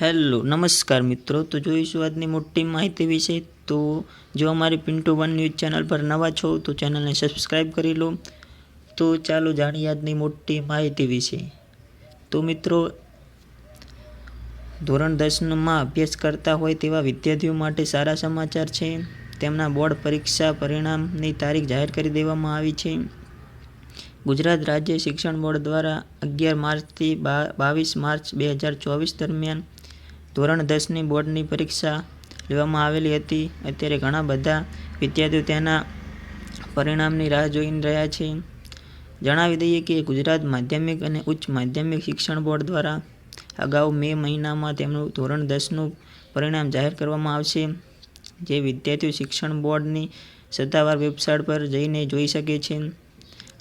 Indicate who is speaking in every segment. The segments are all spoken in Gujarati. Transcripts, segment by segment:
Speaker 1: હેલો, નમસ્કાર મિત્રો. તો જોઈશું આજની મોટી માહિતી વિશે. તો જો અમારી પિન્ટુ વન ન્યૂઝ ચેનલ પર નવા છો, તો ચેનલને સબસ્ક્રાઈબ કરી લો. તો ચાલો જાણીએ આજની મોટી માહિતી વિશે. તો મિત્રો, ધોરણ દસમાં અભ્યાસ કરતા હોય તેવા વિદ્યાર્થીઓ માટે સારા સમાચાર છે. તેમના બોર્ડ પરીક્ષા પરિણામની તારીખ જાહેર કરી દેવામાં આવી છે. ગુજરાત રાજ્ય શિક્ષણ બોર્ડ દ્વારા અગિયાર માર્ચથી બાવીસ માર્ચ બે હજાર ચોવીસ દરમિયાન ધોરણ દસની બોર્ડની પરીક્ષા લેવામાં આવેલી હતી. અત્યારે ઘણા બધા વિદ્યાર્થીઓ તેના પરિણામની રાહ જોઈ રહ્યા છે. જણાવી દઈએ કે ગુજરાત માધ્યમિક અને ઉચ્ચ માધ્યમિક શિક્ષણ બોર્ડ દ્વારા અગાઉ મે મહિનામાં તેમનું ધોરણ દસનું પરિણામ જાહેર કરવામાં આવશે. જે વિદ્યાર્થીઓ શિક્ષણ બોર્ડની સત્તાવાર વેબસાઇટ પર જઈને જોઈ શકે છે.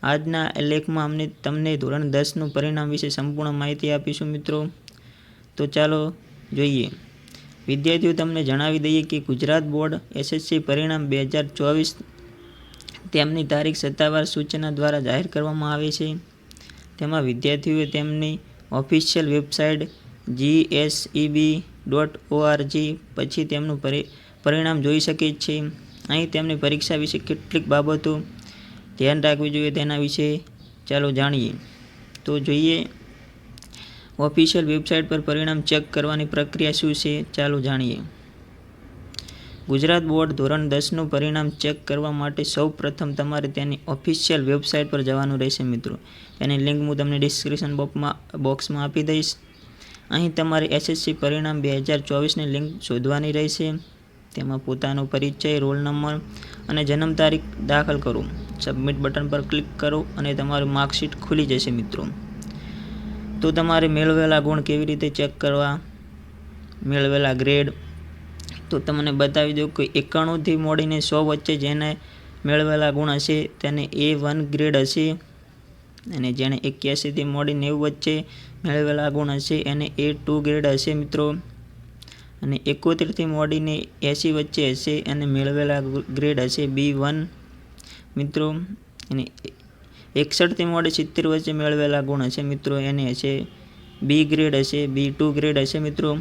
Speaker 1: આજના લેખમાં અમને તમને ધોરણ દસનું પરિણામ વિશે સંપૂર્ણ માહિતી આપીશું મિત્રો. તો ચાલો જોઈએ. વિદ્યાર્થીઓ, તમને જણાવી દઈએ કે ગુજરાત બોર્ડ એસએસસી પરિણામ બે હજાર ચોવીસ તેમની તારીખ સત્તાવાર સૂચના દ્વારા જાહેર કરવામાં આવે છે. તેમાં વિદ્યાર્થીઓએ તેમની official website GSEB dot org પછી તેમનું પરિણામ જોઈ શકે છે. અહીં તેમની પરીક્ષા વિશે કેટલીક બાબતો ધ્યાન રાખવી જોઈએ તેના વિશે ચાલો જાણીએ. તો જોઈએ ઓફિશિયલ વેબસાઇટ પર પરિણામ ચેક કરવાની પ્રક્રિયા શું છે, ચાલો જાણીએ. ગુજરાત બોર્ડ ધોરણ દસનું પરિણામ ચેક કરવા માટે સૌ પ્રથમ તમારે તેની ઓફિશિયલ વેબસાઇટ પર જવાનું રહેશે મિત્રો. તેની લિંક હું તમને ડિસ્ક્રિપ્શન બોક્સમાં બોક્સમાં આપી દઈશ. અહીં તમારે એસએસસી પરિણામ બે હજાર ચોવીસની લિંક શોધવાની રહેશે. તેમાં પોતાનો પરિચય રોલ નંબર અને જન્મ તારીખ દાખલ કરો. સબમિટ બટન પર ક્લિક કરો અને તમારું માર્કશીટ ખુલી જશે મિત્રો. તો તમારે મેળવેલા ગુણ કેવી રીતે ચેક કરવા? મેળવેલા ગ્રેડ તો તમને બતાવી દઉં કે એકાણુંથી મોડીને સો વચ્ચે જેને મેળવેલા ગુણ હશે, તેને એ વન ગ્રેડ હશે. અને જેણે એક્યાસીથી મોડી નેવું વચ્ચે મેળવેલા ગુણ હશે, એને એ ટુ ગ્રેડ હશે, મિત્રો. અને એકોતેરથી મોડીને એંસી વચ્ચે હશે અને મેળવેલા ગ્રેડ હશે બી વન મિત્રો, અને એકસઠથી મોડે સિત્તેર વચ્ચે મેળવેલા ગુણ હશે મિત્રો. એને હશે બી ગ્રેડ હશે બી ટુ ગ્રેડ હશે મિત્રો.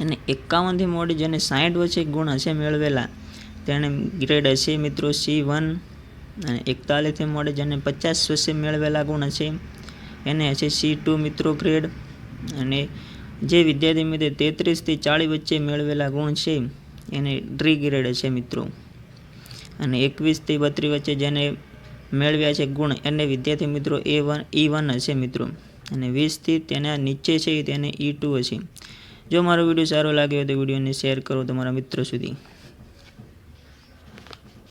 Speaker 1: અને એકાવનથી મોડી જેને સાઠ વચ્ચે ગુણ હશે મેળવેલા, તેણે ગ્રેડ હશે મિત્રો સી વન અને એકતાલીસથી મોડે જેને પચાસ વચ્ચે મેળવેલા ગુણ હશે, એને હશે સી ટુ મિત્રો ગ્રેડ અને જે વિદ્યાર્થી મિત્ર તેત્રીસથી ચાળીસ વચ્ચે મેળવેલા ગુણ છે, એને ડ્રી ગ્રેડ હશે મિત્રો. અને એકવીસથી બત્રીસ વચ્ચે જેને મેળવ્યા છે ગુણ. એને વિદ્યાર્થી મિત્રો, એ વન, ઈ વન હશે મિત્રો. અને વીસથી તેના નીચે છે તેને ઈ ટુ હશે. જો મારો વીડિયો સારો લાગ્યો તો વિડીયોને શેર કરો તમારા મિત્રો સુધી.